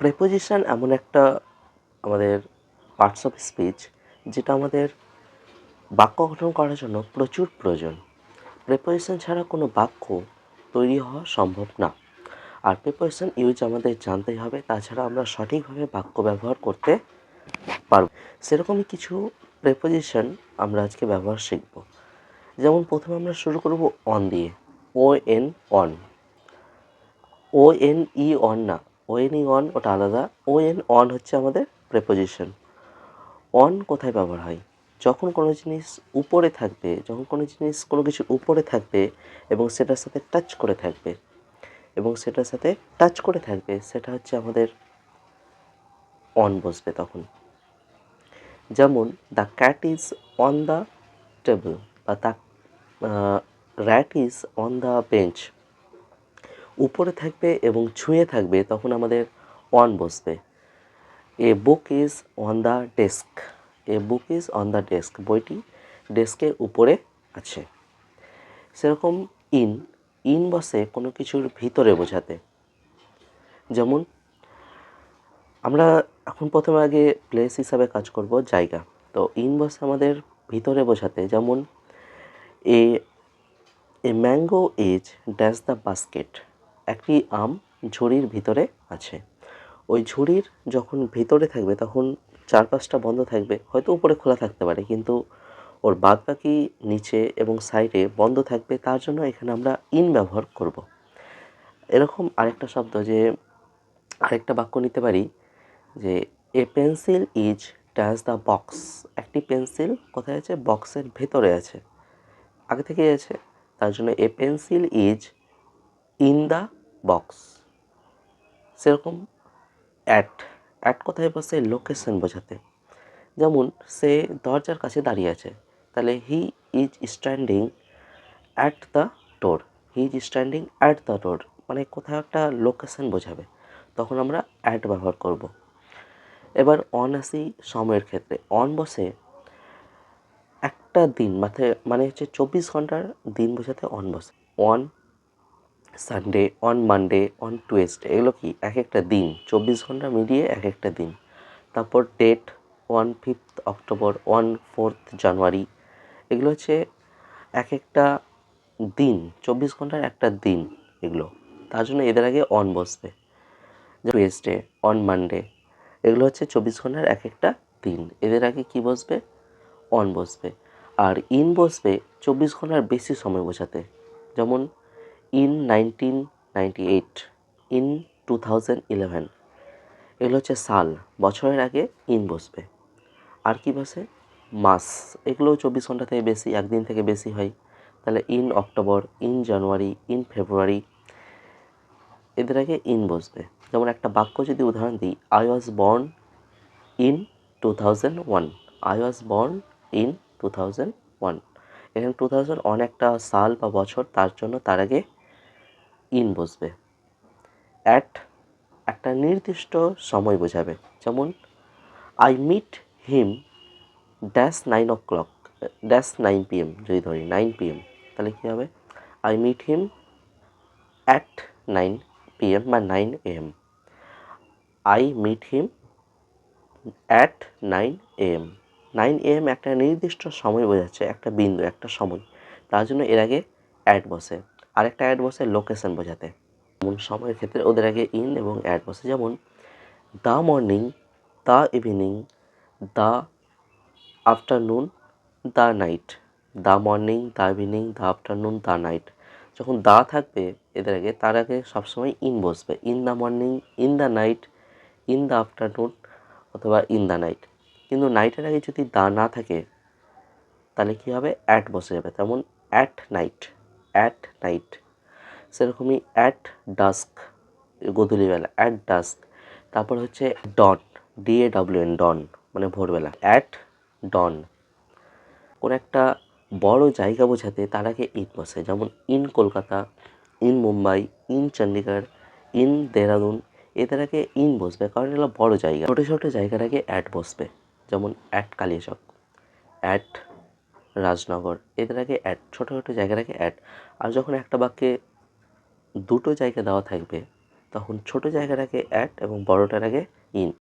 Preposition এমন একটা আমাদের পার্টস অফ স্পিচ যেটা আমাদের বাক্য গঠন করার জন্য প্রচুর প্রয়োজন। প্রেপোজিশন ছাড়া কোনো বাক্য তৈরি হওয়া সম্ভব না। আর প্রেপোজিশন ইউজ আমাদের জানতেই হবে, তাছাড়া আমরা সঠিকভাবে বাক্য ব্যবহার করতে পারব। সেরকমই কিছু প্রেপোজিশন আমরা আজকে ব্যবহার শিখব। যেমন প্রথমে আমরা শুরু করব অন দিয়ে। O N on O N E on না। ও এন ই অন ওটা আলাদা। ও এন অন হচ্ছে আমাদের প্রেপোজিশন অন কোথায় ব্যবহার হয়? যখন কোনো জিনিস উপরে থাকবে, যখন কোনো জিনিস কোনো কিছুর উপরে থাকবে এবং সেটার সাথে টাচ করে থাকবে, এবং সেটার সাথে টাচ করে থাকবে, সেটা হচ্ছে আমাদের অন বসবে তখন। যেমন the cat is on the table বা the rat is on the bench উপরে থাকবে এবং ছুঁয়ে থাকবে, তখন আমাদের অন বসবে। A book is on the desk a book is on the desk বইটি ডেস্কের উপরে আছে। সেরকম ইন ইন বসে কোনো কিছুর ভিতরে বোঝাতে। যেমন, আমরা এখন প্রথমে আগে প্লেস হিসাবে কাজ করব, জায়গা। তো ইন বসে আমাদের ভিতরে বোঝাতে, যেমন a a mango is dash the basket একটি আম ঝুড়ির ভিতরে আছে। ওই ঝুড়ির যখন ভিতরে থাকবে তখন চারপাশটা বন্ধ থাকবে, হয়তো উপরে খোলা থাকতে পারে, কিন্তু ওর বাদ বাকি নিচে এবং সাইডে বন্ধ থাকবে, তার জন্য এখানে আমরা ইন ব্যবহার করব। এরকম আরেকটা শব্দ যে আরেকটা বাক্য নিতে পারি যে a pencil is dash the box একটি পেন্সিল কোথায় আছে? বক্সের ভেতরে আছে। আগে থেকেই আছে। তার জন্য a pencil is in the box সেরকম অ্যাট অ্যাট কোথায় বসে লোকেশন বোঝাতে। যেমন সে দরজার কাছে দাঁড়িয়ে আছে, তাহলে he is standing at the door he is standing at the door মানে কোথাও একটা লোকেশন বোঝাবে। তখন আমরা অ্যাট ব্যবহার করব। এবার অন আসি সময়ের ক্ষেত্রে। অন বসে একটা দিন, মাথায় মানে হচ্ছে চব্বিশ ঘণ্টার দিন বোঝাতে অন বসে। On Sunday on Monday on Tuesday এগুলো কি? এক একটা দিন, চব্বিশ ঘণ্টা মিলিয়ে এক একটা দিন। তারপর date one fifth October one fourth January এগুলো হচ্ছে এক একটা দিন, চব্বিশ ঘণ্টার একটা দিন এগুলো। তার জন্য এদের আগে অন বসবে। টুয়েসডে অন মানডে এগুলো হচ্ছে চব্বিশ ঘণ্টার এক একটা দিন। এদের আগে কি বসবে? অন বসবে। আর ইন বসবে চব্বিশ ঘণ্টার বেশি সময় বোঝাতে। যেমন in nineteen ninety eight in two thousand eleven এগুলো হচ্ছে সাল, বছরের আগে ইন বসবে। আর কি বসে? মাস। এগুলোও চব্বিশ ঘণ্টা থেকে বেশি, একদিন থেকে বেশি হয়। তাহলে in October in January in February, এদের আগে ইন বসবে। যেমন একটা বাক্য যদি উদাহরণ দিই I was born in two thousand one I was born in two thousand one এখানে টু থাউজেন্ড ওয়ান একটা সাল বা বছর, তার জন্য তার আগে ইন বসবে। অ্যাট একটা নির্দিষ্ট সময় বোঝাবে। যেমন, I meet him dash nine o'clock, dash nine PM যদি ধরি নাইন পিএম তাহলে কী হবে? I meet him at nine PM বা nine AM. I meet him at nine AM nine AM একটা নির্দিষ্ট সময় বোঝাচ্ছে, একটা বিন্দু, একটা সময়। তার জন্য এর আগে অ্যাড বসে। আরেকটা অ্যাড বসে লোকেশন বোঝাতে। যেমন সময়ের ক্ষেত্রে ওদের আগে ইন এবং অ্যাড বসে যেমন the morning the evening the afternoon the night the morning the evening the afternoon the night যখন দা থাকবে, এদের আগে, তার আগে সবসময় ইন বসবে। In the morning in the night in the afternoon অথবা ইন দ্য নাইট কিন্তু নাইটের আগে যদি দা না থাকে, তাহলে কী হবে? অ্যাট বসে যাবে। তেমন অ্যাট নাইট অ্যাট নাইট সেরকমই অ্যাট ডাস্ক গধূলিবেলা অ্যাট ডাস্ক তারপর হচ্ছে dawn D A W N dawn মানে ভোরবেলা অ্যাট ডন কোনো একটা বড় জায়গা বোঝাতে তার আগে ইন বসে, যেমন in Kolkata in Mumbai in Chandigarh in Dehradun এদের আগে ইন বসবে, কারণ এগুলো বড় জায়গা। ছোটো ছোটো জায়গার আগে অ্যাট বসবে, যেমন অ্যাট কালিয়াচক অ্যাট রাজনগর। এদের আগে অ্যাড ছোটো ছোটো জায়গার আগে অ্যাড আর যখন একটা বাক্যে দুটো জায়গা দেওয়া থাকবে, তখন ছোটো জায়গার আগে অ্যাট এবং বড়োটার আগে ইন